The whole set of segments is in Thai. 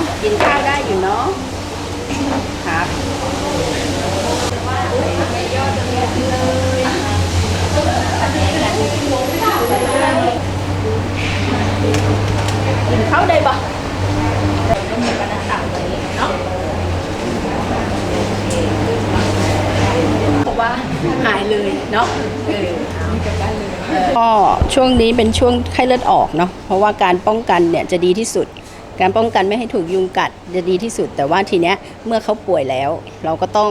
ะกินข้าวได้อยู่เนาะครับกินข้าวได้ปะบอกว่าหายเลยเนาะก็ช่วงนี้เป็นช่วงไข้เลือดออกเนาะเพราะว่าการป้องกันเนี่ยจะดีที่สุด การป้องกันไม่ให้ถูกยุงกัดจะดีที่สุด แต่ว่าทีเนี้ยเมื่อเขาป่วยแล้ว เราก็ต้อง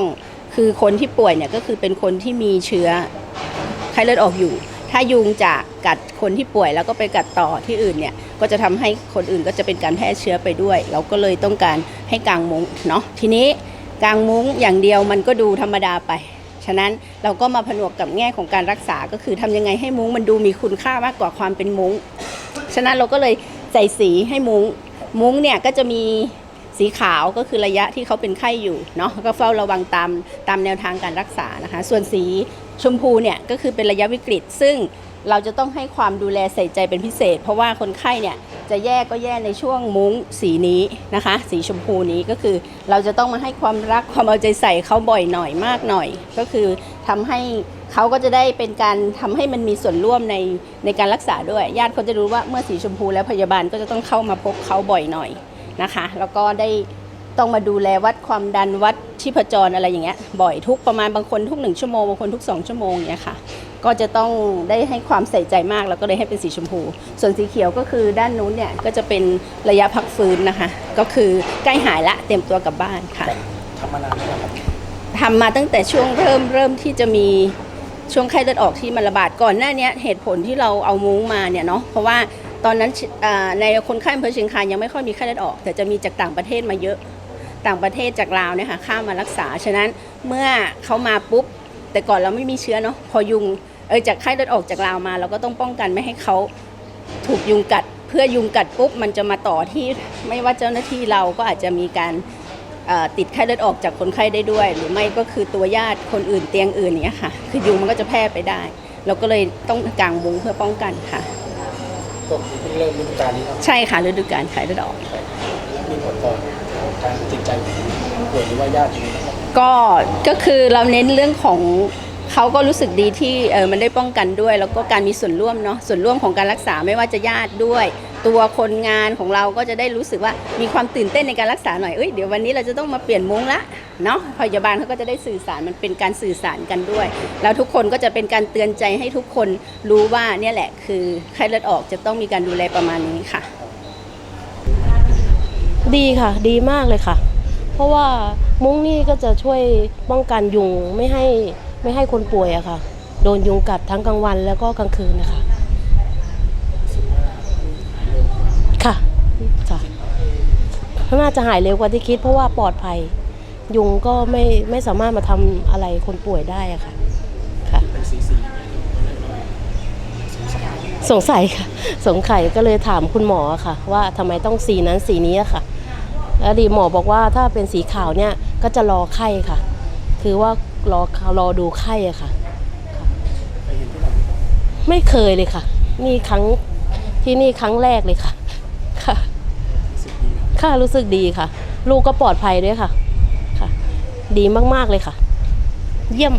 คือคนที่ป่วยเนี่ยก็คือเป็นคนที่มีเชื้อไข้เลือดออกอยู่ ถ้ายุงจะกัดคนที่ป่วยแล้วก็ไปกัดต่อที่อื่นเนี่ยก็จะทำให้คนอื่นก็จะเป็นการแพร่เชื้อไปด้วย เราก็เลยต้องการให้กางมุ้งเนาะทีนี้กางมุ้งอย่างเดียวมันก็ดูธรรมดาไป ฉะนั้นเราก็มาผนวกกับแง่ของการรักษาก็คือทำยังไงให้มุ้งมันดูมีคุณค่ามากกว่าความเป็นมุ้ง ฉะนั้นเราก็เลยใส่สีให้มุ้ง มุ้งเนี่ยก็จะมีสีขาวก็คือระยะที่เขาเป็นไข้อยู่เนาะก็เฝ้าระวังตามตามแนวทางการรักษานะคะ ส่วนสีชมพูเนี่ยก็คือเป็นระยะวิกฤต ซึ่งเราจะต้องให้ความดูแลใส่ใจเป็นพิเศษ เพราะว่าคนไข้เนี่ยจะแย่ก็แย่ในช่วงมุ้งสีนี้นะคะ สีชมพูนี้ก็คือเราจะต้องมาให้ความรักความเอาใจใส่เขาบ่อยหน่อยมากหน่อย ก็คือทำให้ เขาก็จะได้เป็นการทำให้มันมีส่วนร่วมในในการรักษาด้วย ญาติเขาจะรู้ว่าเมื่อสีชมพูแล้วพยาบาลก็จะต้องเข้ามาพบเขาบ่อยหน่อยนะคะ แล้วก็ได้ต้องมาดูแลวัดความดันวัดชีพจรอะไรอย่างเงี้ยบ่อยทุกประมาณบางคนทุกหนึ่งชั่วโมงบางคนทุกสองชั่วโมงอย่างเงี้ยค่ะ ก็จะต้องได้ให้ความใส่ใจมากแล้วก็เลยให้เป็นสีชมพู ส่วนสีเขียวก็คือด้านนู้นเนี่ยก็จะเป็นระยะพักฟื้นนะคะ ก็คือใกล้หายละเตรียมตัวกลับบ้านค่ะทำมานานแล้วครับทำมาตั้งแต่ช่วงเริ่มเริ่มที่จะมี ช่วงไข้เลือดออกที่มันระบาดก่อนหน้านี้เหตุผลที่เราเอามุ้งมาเนี่ยเนาะเพราะว่าตอนนั้นในคนไข้อำเภอเชียงคานยังไม่ค่อยมีไข้เลือดออก แต่จะมีจากต่างประเทศมาเยอะต่างประเทศจากลาวเนี่ยค่ะข้ามมารักษาฉะนั้นเมื่อเขามาปุ๊บ แต่ก่อนเราไม่มีเชื้อเนาะพอยุงเออจากไข้เลือดออกจากลาวมา เราก็ต้องป้องกันไม่ให้เขาถูกยุงกัด เพื่อยุงกัดปุ๊บมันจะมาต่อที่ไม่ว่าเจ้าหน้าที่เราก็อาจจะมีการ ติดไข้เลือดออกจากคนไข้ได้ด้วย หรือไม่ก็คือตัวญาติคนอื่นเตียงอื่นอย่างเนี้ยค่ะ คือยุงมันก็จะแพร่ไปได้ เราก็เลยต้องกางมุ้งเพื่อป้องกันค่ะก็เพิ่งเริ่มฤดูกาลนี้เนาะใช่ค่ะฤดูกาลไข้เลือดออกมีผลต่อทางจิตใจของผู้ป่วยหรือว่าญาติอยู่นะครับ ก็ก็คือเราเน้นเรื่องของ เขาก็รู้สึกดีที่เออมันได้ป้องกันด้วย แล้วก็การมีส่วนร่วมเนาะส่วนร่วมของการรักษาไม่ว่าจะญาติด้วย ตัวคนงานของเราก็จะได้รู้สึกว่ามีความตื่นเต้นในการรักษาหน่อยเอ้ยเดี๋ยววันนี้เราจะต้องมาเปลี่ยนมุ้งละเนาะพยาบาลเขาก็จะได้สื่อสารมันเป็นการสื่อสารกันด้วย แล้วทุกคนก็จะเป็นการเตือนใจให้ทุกคนรู้ว่าเนี่ยแหละคือไข้เลือดออกจะต้องมีการดูแลประมาณนี้ค่ะ ดีค่ะ ดีมากเลยค่ะ เพราะว่ามุ้งนี่ก็จะช่วยป้องกันยุงไม่ให้ ไม่ให้คนป่วยอะค่ะ โดนยุงกัดทั้งกลางวันแล้วก็กลางคืนนะคะ ค่ะจ้ะน่าจะหายเร็วกว่าที่คิด เพราะว่าปลอดภัย ยุงก็ไม่ไม่สามารถมาทำอะไรคนป่วยได้อะค่ะ ค่ะเป็นสีสีสงสัยค่ะ สงสัยก็เลยถามคุณหมอค่ะ ว่าทำไมต้องสีนั้นสีนี้อะค่ะ แล้วดีหมอบอกว่าถ้าเป็นสีขาวเนี่ยก็จะรอไข้ค่ะ คือว่า รอรอดูไข้อะค่ะไปเห็นที่ไหนไม่เคยเลยค่ะ นี่ครั้งที่นี่ครั้งแรกเลยค่ะ ค่ะสิบปีนะค่ะ รู้สึกดีค่ะ ลูกก็ปลอดภัยด้วยค่ะ ค่ะ ดีมากๆเลยค่ะ เยี่ยม